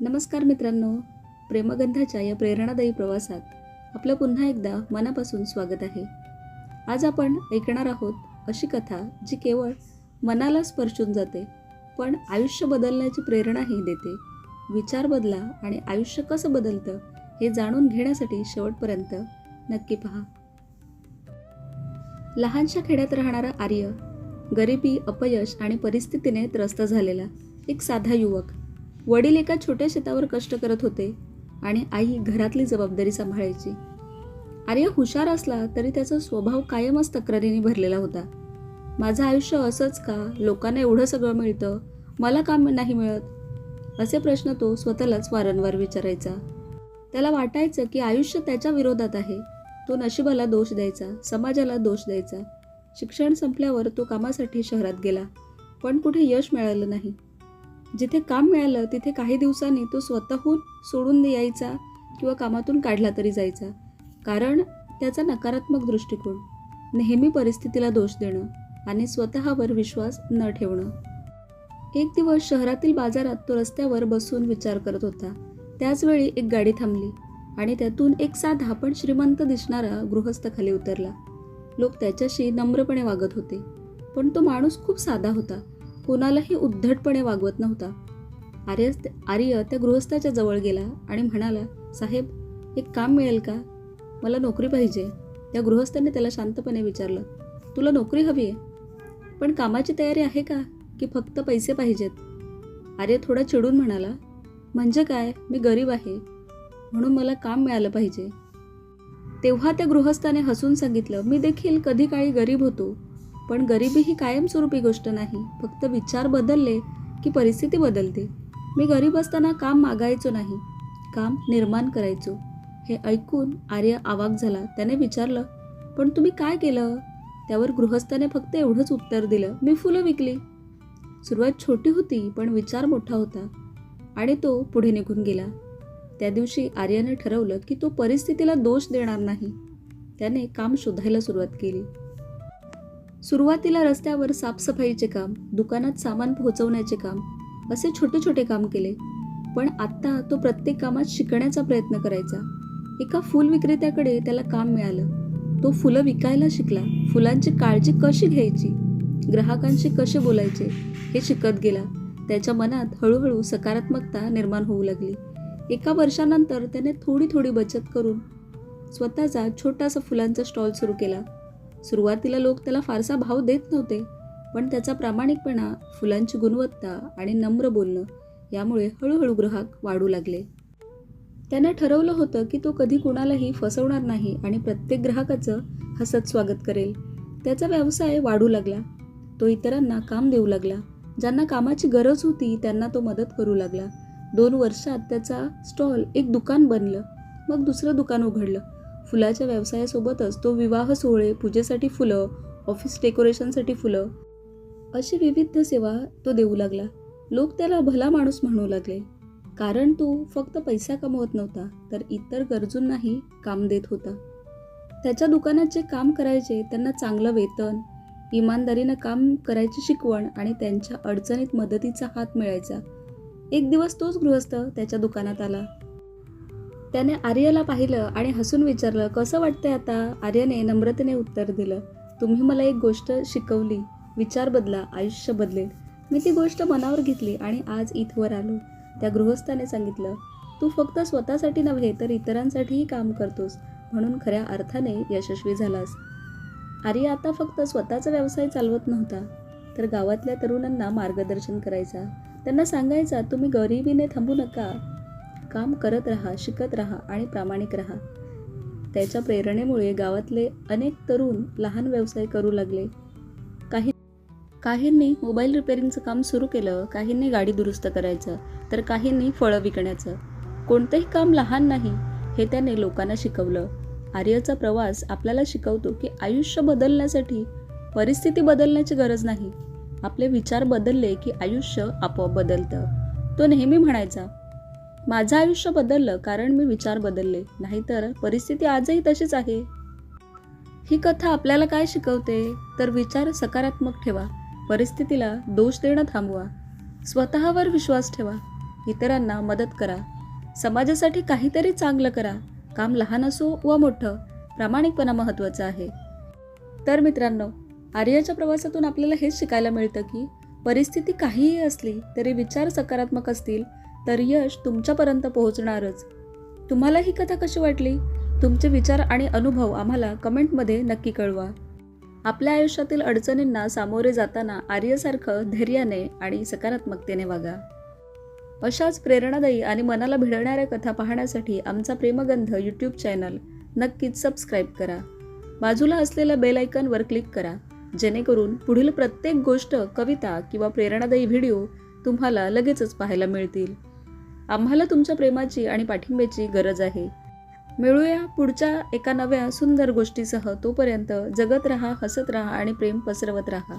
नमस्कार मित्रांनो प्रेमगंधाच्या या प्रेरणादायी प्रवासात आपलं पुन्हा एकदा मनापासून स्वागत आहे. आज आपण ऐकणार आहोत अशी कथा जी केवळ मनाला स्पर्शून जाते पण आयुष्य बदलण्याची प्रेरणाही देते. विचार बदला आणि आयुष्य कसं बदलतं हे जाणून घेण्यासाठी शेवटपर्यंत नक्की पहा. लहानशा खेड्यात राहणारा आर्य गरिबी अपयश आणि परिस्थितीने त्रस्त झालेला एक साधा युवक वडील एका छोट्या शेतावर कष्ट करत होते आणि आई घरातली जबाबदारी सांभाळायची. आर्य हुशार असला तरी त्याचा स्वभाव कायमच तक्रारीने भरलेला होता. माझं आयुष्य असंच का? लोकांना एवढं सगळं मिळतं? मला काम नाही मिळत? असे प्रश्न तो स्वतःलाच वारंवार विचारायचा. त्याला वाटायचं की आयुष्य त्याच्या विरोधात आहे. तो नशिबाला दोष द्यायचा समाजाला दोष द्यायचा. शिक्षण संपल्यावर तो कामासाठी शहरात गेला पण कुठे यश मिळालं नाही. जिथे काम मिळालं तिथे काही दिवसांनी तो स्वतःहून सोडून यायचा किंवा कामातून काढला तरी जायचा. कारण त्याचा नकारात्मक दृष्टिकोन नेहमी परिस्थितीला दोष देणं आणि स्वतःवर विश्वास न ठेवणं. एक दिवस शहरातील बाजारात तो रस्त्यावर बसून विचार करत होता. त्याचवेळी एक गाडी थांबली आणि त्यातून एक साधा पण श्रीमंत दिसणारा गृहस्थ खाली उतरला. लोक त्याच्याशी नम्रपणे वागत होते. पण तो माणूस खूप साधा होता. कोणालाही उद्धटपणे वागवत नव्हता. आर्य आर्य त्या गृहस्थाच्या जवळ गेला आणि म्हणाला साहेब एक काम मिळेल का? मला नोकरी पाहिजे. त्या गृहस्थाने त्याला शांतपणे विचारलं तुला नोकरी हवी आहे? पण कामाची तयारी आहे का? की फक्त पैसे पाहिजेत? आर्य थोडा चिडून म्हणाला म्हणजे काय? मी गरीब आहे. म्हणून मला काम मिळालं पाहिजे. तेव्हा त्या गृहस्थाने हसून सांगितलं मी देखील कधी काळी गरीब होतो. पण गरिबी ही कायमस्वरूपी गोष्ट नाही. फक्त विचार बदलले की परिस्थिती बदलते. मी गरीब असताना काम मागायचो नाही. काम निर्माण करायचो. हे ऐकून आर्य आवाक झाला. त्याने विचारलं पण तुम्ही काय केलं? त्यावर गृहस्थाने फक्त एवढंच उत्तर दिलं मी फुलं विकली. सुरुवात छोटी होती पण विचार मोठा होता आणि तो पुढे निघून गेला. त्या दिवशी आर्याने ठरवलं की तो परिस्थितीला दोष देणार नाही. त्याने काम शोधायला सुरुवात केली. सुरुवातीला रस्त्यावर साफसफाईचे काम दुकानात सामान पोहोचवण्याचे काम असे छोटे छोटे काम केले. पण आत्ता तो प्रत्येक कामात शिकण्याचा प्रयत्न करायचा. एका फूल विक्रेत्याकडे त्याला काम मिळालं. तो फुलं विकायला शिकला. फुलांची काळजी कशी घ्यायची? ग्राहकांशी कसे बोलायचे? हे शिकत गेला. त्याच्या मनात हळूहळू सकारात्मकता निर्माण होऊ लागली. एका वर्षानंतर त्याने थोडी थोडी बचत करून स्वतःचा छोटासा फुलांचा स्टॉल सुरू केला. सुरुवातीला लोक त्याला फारसा भाव देत नव्हते पण त्याचा प्रामाणिकपणा फुलांची गुणवत्ता आणि नम्र बोलणं यामुळे हळूहळू ग्राहक वाढू लागले. त्यानं ठरवलं होतं की तो कधी कुणालाही फसवणार नाही आणि प्रत्येक ग्राहकाचं हसत स्वागत करेल. त्याचा व्यवसाय वाढू लागला. तो इतरांना काम देऊ लागला. ज्यांना कामाची गरज होती त्यांना तो मदत करू लागला. दोन वर्षात त्याचा स्टॉल एक दुकान बनलं. मग दुसरं दुकान उघडलं. फुलाच्या व्यवसायासोबतच तो विवाह सोहळे पूजेसाठी फुलं ऑफिस डेकोरेशनसाठी फुलं अशी विविध सेवा तो देऊ लागला. लोक त्याला भला माणूस म्हणू लागले. कारण तो फक्त पैसा कमवत नव्हता तर इतर गरजूंनाही काम देत होता. त्याच्या दुकानात जे काम करायचे त्यांना चांगलं वेतन इमानदारीनं काम करायची शिकवण आणि त्यांच्या अडचणीत मदतीचा हात मिळायचा. एक दिवस तोच गृहस्थ त्याच्या दुकानात आला. त्याने आर्यला पाहिलं आणि हसून विचारलं कसं वाटतंय आता? आर्यने नम्रतेने उत्तर दिलं तुम्ही मला एक गोष्ट शिकवली. विचार बदला आयुष्य बदलेल. मी ती गोष्ट मनावर घेतली आणि आज इथवर आलो. त्या गृहस्थाने सांगितलं तू फक्त स्वतःसाठी नव्हे तर इतरांसाठीही काम करतोस. म्हणून खऱ्या अर्थाने यशस्वी झालास. आर्य आता फक्त स्वतःचा व्यवसाय चालवत नव्हता तर गावातल्या तरुणांना मार्गदर्शन करायचा. त्यांना सांगायचा तुम्ही गरिबीने थांबू नका. काम करत राहा शिकत राहा आणि प्रामाणिक राहा. त्याच्या प्रेरणेमुळे गावातले अनेक तरुण लहान व्यवसाय करू लागले. काही काहींनी मोबाईल रिपेअरिंगचं काम सुरू केलं काहींनी गाडी दुरुस्त करायचं तर काहींनी फळं विकण्याचं. कोणतंही काम लहान नाही हे त्याने लोकांना शिकवलं. आर्यचा प्रवास आपल्याला शिकवतो की आयुष्य बदलण्यासाठी परिस्थिती बदलण्याची गरज नाही. आपले विचार बदलले की आयुष्य आपोआप बदलतं. तो नेहमी म्हणायचा माझं आयुष्य बदललं कारण मी विचार बदलले. नाहीतर परिस्थिती आजही तशीच आहे. ही कथा आपल्याला काय शिकवते? तर विचार सकारात्मक ठेवा. परिस्थितीला दोष देणं थांबवा. स्वतःवर विश्वास ठेवा. इतरांना मदत करा. समाजासाठी काहीतरी चांगलं करा. काम लहान असो वा मोठं प्रामाणिकपणा महत्त्वाचा आहे. तर मित्रांनो आर्याच्या प्रवासातून आपल्याला हेच शिकायला मिळतं की परिस्थिती काहीही असली तरी विचार सकारात्मक असतील तर यश तुमच्यापर्यंत पोहोचणारच. तुम्हाला ही कथा कशी वाटली? तुमचे विचार आणि अनुभव आम्हाला कमेंटमध्ये नक्की कळवा. आपल्या आयुष्यातील अडचणींना सामोरे जाताना आर्यसारखं धैर्याने आणि सकारात्मकतेने वागा. अशाच प्रेरणादायी आणि मनाला भिडणाऱ्या कथा पाहण्यासाठी आमचा प्रेमगंध यूट्यूब चॅनल नक्कीच सबस्क्राईब करा. बाजूला असलेल्या बेल आयकॉनवर क्लिक करा जेणेकरून पुढील प्रत्येक गोष्ट कविता किंवा प्रेरणादायी व्हिडिओ तुम्हाला लगेचच पाहायला मिळतील. आम्हाला तुमच्या प्रेमाची आणि पाठिंब्याची गरज आहे. मिळूया पुढच्या एका नव्या सुंदर गोष्टीसह तोपर्यंत जगत रहा हसत रहा आणि प्रेम पसरवत रहा.